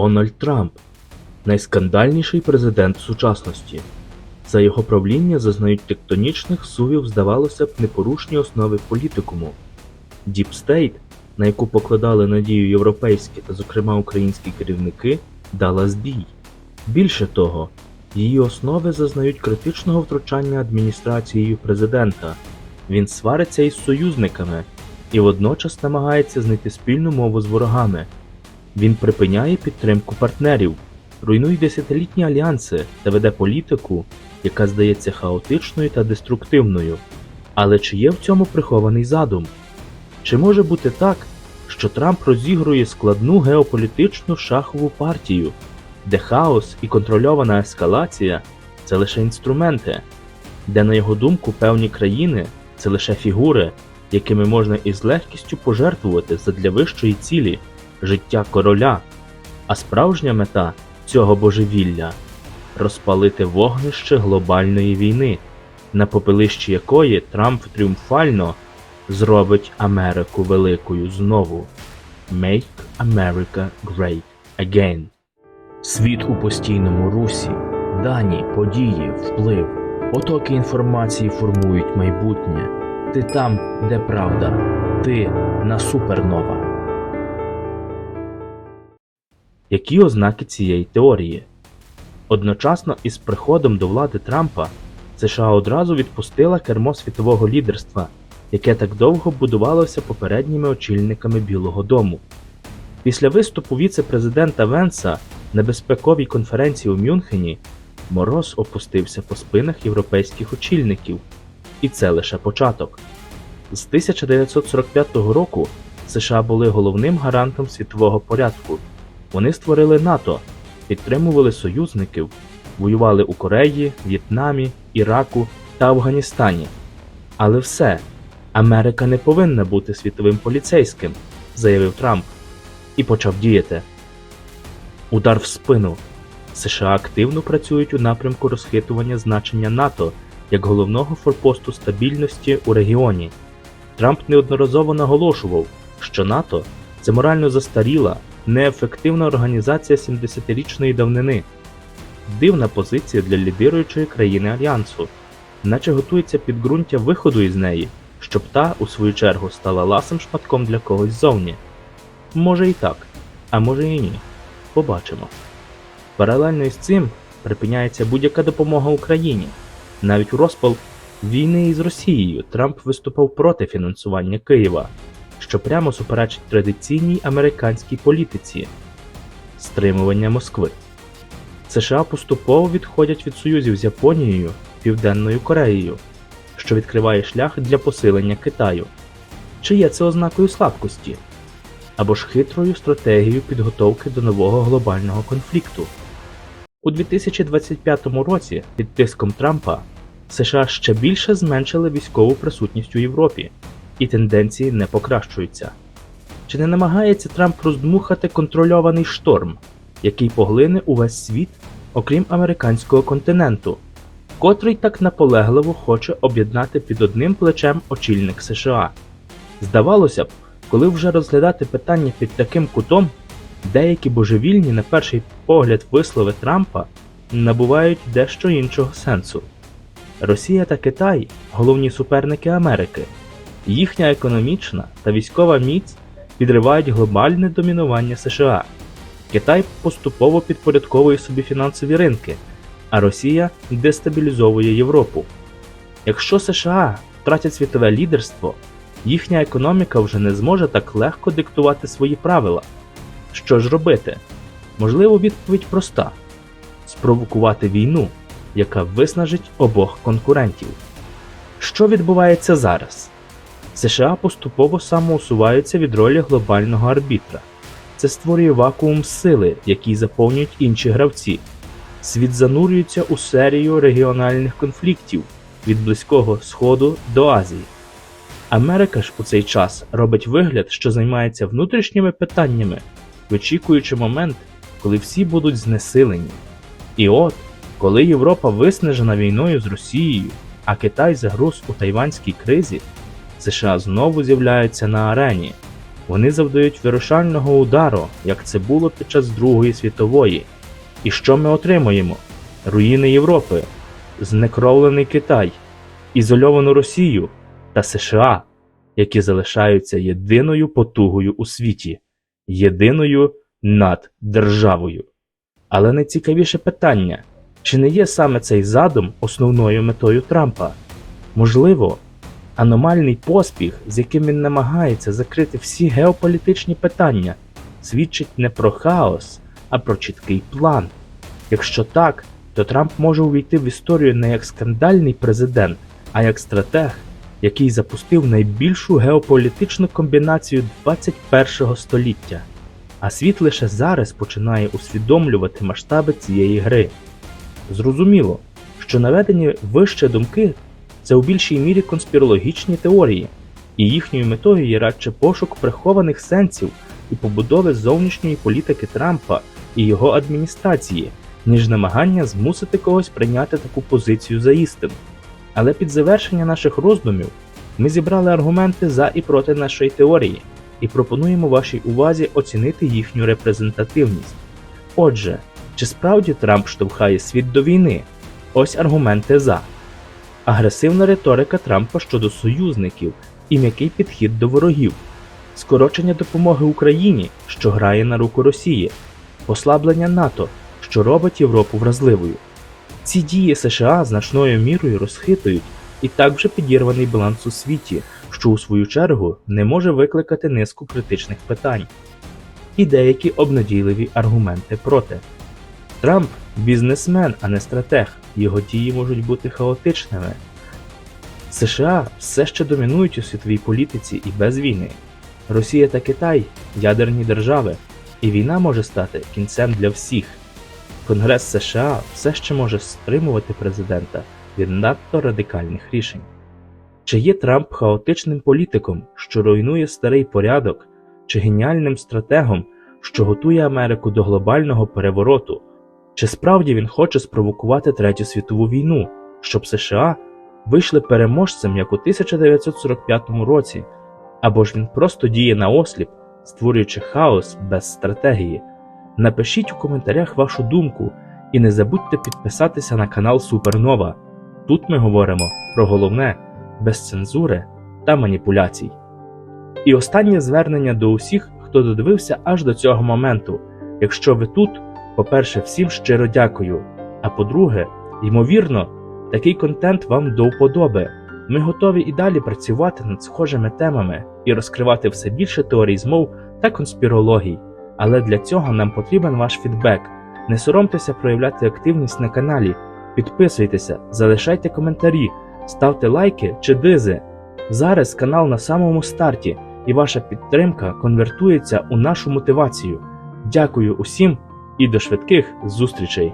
Дональд Трамп найскандальнійший президент сучасності. За його правління зазнають тектонічних сувів, здавалося б, непорушні основи політикуму. Діпстейт, на яку покладали надію європейські та, зокрема, українські керівники, дала збій. Більше того, її основи зазнають критичного втручання адміністрацією президента. Він свариться із союзниками і водночас намагається знайти спільну мову з ворогами. Він припиняє підтримку партнерів, руйнує десятилітні альянси та веде політику, яка здається хаотичною та деструктивною. Але чи є в цьому прихований задум? Чи може бути так, що Трамп розігрує складну геополітичну шахову партію, де хаос і контрольована ескалація це лише інструменти, де, на його думку, певні країни це лише фігури, якими можна із легкістю пожертвувати задля вищої цілі життя короля, а справжня мета цього божевілля розпалити вогнище глобальної війни, на попелищі якої Трамп тріумфально зробить Америку великою знову. Make America Great Again. Світ у постійному русі, дані, події, вплив, потоки інформації формують майбутнє. Ти там, де правда, ти на супернова. Які ознаки цієї теорії? Одночасно із приходом до влади Трампа США одразу відпустила кермо світового лідерства, яке так довго будувалося попередніми очільниками Білого Дому. Після виступу віце-президента Венса на безпековій конференції у Мюнхені мороз опустився по спинах європейських очільників, і це лише початок. З 1945 року США були головним гарантом світового порядку. Вони створили НАТО, підтримували союзників, воювали у Кореї, В'єтнамі, Іраку та Афганістані. Але все, Америка не повинна бути світовим поліцейським, заявив Трамп, і почав діяти. Удар в спину. США активно працюють у напрямку розхитування значення НАТО як головного форпосту стабільності у регіоні. Трамп неодноразово наголошував, що НАТО це морально застаріла, неефективна організація 70-річної давнини. Дивна позиція для лідируючої країни альянсу, наче готується підґрунтя виходу із неї, щоб та, у свою чергу, стала ласим шматком для когось зовні. Може і так, а може і ні. Побачимо. Паралельно із цим припиняється будь-яка допомога Україні. Навіть у розпал війни із Росією Трамп виступав проти фінансування Києва, що прямо суперечить традиційній американській політиці стримування Москви. США поступово відходять від союзів з Японією, Південною Кореєю, що відкриває шлях для посилення Китаю. Чи є це ознакою слабкості? Або ж хитрою стратегією підготовки до нового глобального конфлікту? У 2025 році під тиском Трампа США ще більше зменшили військову присутність у Європі, і тенденції не покращуються. Чи не намагається Трамп роздмухати контрольований шторм, який поглине увесь світ, окрім американського континенту, котрий так наполегливо хоче об'єднати під одним плечем очільник США? Здавалося б, коли вже розглядати питання під таким кутом, деякі божевільні, на перший погляд, вислови Трампа набувають дещо іншого сенсу. Росія та Китай головні суперники Америки. Їхня економічна та військова міць підривають глобальне домінування США. Китай поступово підпорядковує собі фінансові ринки, а Росія дестабілізовує Європу. Якщо США втратять світове лідерство, їхня економіка вже не зможе так легко диктувати свої правила. Що ж робити? Можливо, відповідь проста: спровокувати війну, яка виснажить обох конкурентів. Що відбувається зараз? США поступово самоусуваються від ролі глобального арбітра. Це створює вакуум сили, який заповнюють інші гравці. Світ занурюється у серію регіональних конфліктів від Близького Сходу до Азії. Америка ж у цей час робить вигляд, що займається внутрішніми питаннями, вичікуючи момент, коли всі будуть знесилені. І от, коли Європа виснажена війною з Росією, а Китай загруз у тайванській кризі, США знову з'являються на арені. Вони завдають вирушального удару, як це було під час Другої світової. І що ми отримуємо? Руїни Європи, знекровлений Китай, ізольовану Росію та США, які залишаються єдиною потугою у світі, єдиною над державою. Але найцікавіше питання: чи не є саме цей задум основною метою Трампа? Можливо, аномальний поспіх, з яким він намагається закрити всі геополітичні питання, свідчить не про хаос, а про чіткий план. Якщо так, то Трамп може увійти в історію не як скандальний президент, а як стратег, який запустив найбільшу геополітичну комбінацію 21-го століття. А світ лише зараз починає усвідомлювати масштаби цієї гри. Зрозуміло, що наведені вище думки це у більшій мірі конспірологічні теорії, і їхньою метою є радше пошук прихованих сенсів і побудови зовнішньої політики Трампа і його адміністрації, ніж намагання змусити когось прийняти таку позицію за істину. Але під завершення наших роздумів ми зібрали аргументи за і проти нашої теорії і пропонуємо вашій увазі оцінити їхню репрезентативність. Отже, чи справді Трамп штовхає світ до війни? Ось аргументи за. Агресивна риторика Трампа щодо союзників і м'який підхід до ворогів, скорочення допомоги Україні, що грає на руку Росії, послаблення НАТО, що робить Європу вразливою. Ці дії США значною мірою розхитують і так вже підірваний баланс у світі, що у свою чергу не може викликати низку критичних питань. І деякі обнадійливі аргументи проти. Трамп бізнесмен, а не стратег, його дії можуть бути хаотичними. США все ще домінують у світовій політиці і без війни. Росія та Китай ядерні держави, і війна може стати кінцем для всіх. Конгрес США все ще може стримувати президента від надто радикальних рішень. Чи є Трамп хаотичним політиком, що руйнує старий порядок, чи геніальним стратегом, що готує Америку до глобального перевороту? Чи справді він хоче спровокувати Третю світову війну, щоб США вийшли переможцем як у 1945 році, або ж він просто діє на осліп, створюючи хаос без стратегії? Напишіть у коментарях вашу думку і не забудьте підписатися на канал Супернова. Тут ми говоримо про головне без цензури та маніпуляцій. І останнє звернення до усіх, хто додивився аж до цього моменту. Якщо ви тут, по-перше, всім щиро дякую. А по-друге, ймовірно, такий контент вам до вподоби. Ми готові і далі працювати над схожими темами і розкривати все більше теорій змов та конспірологій. Але для цього нам потрібен ваш фідбек. Не соромтеся проявляти активність на каналі, підписуйтеся, залишайте коментарі, ставте лайки чи дизи. Зараз канал на самому старті, і ваша підтримка конвертується у нашу мотивацію. Дякую усім і до швидких зустрічей!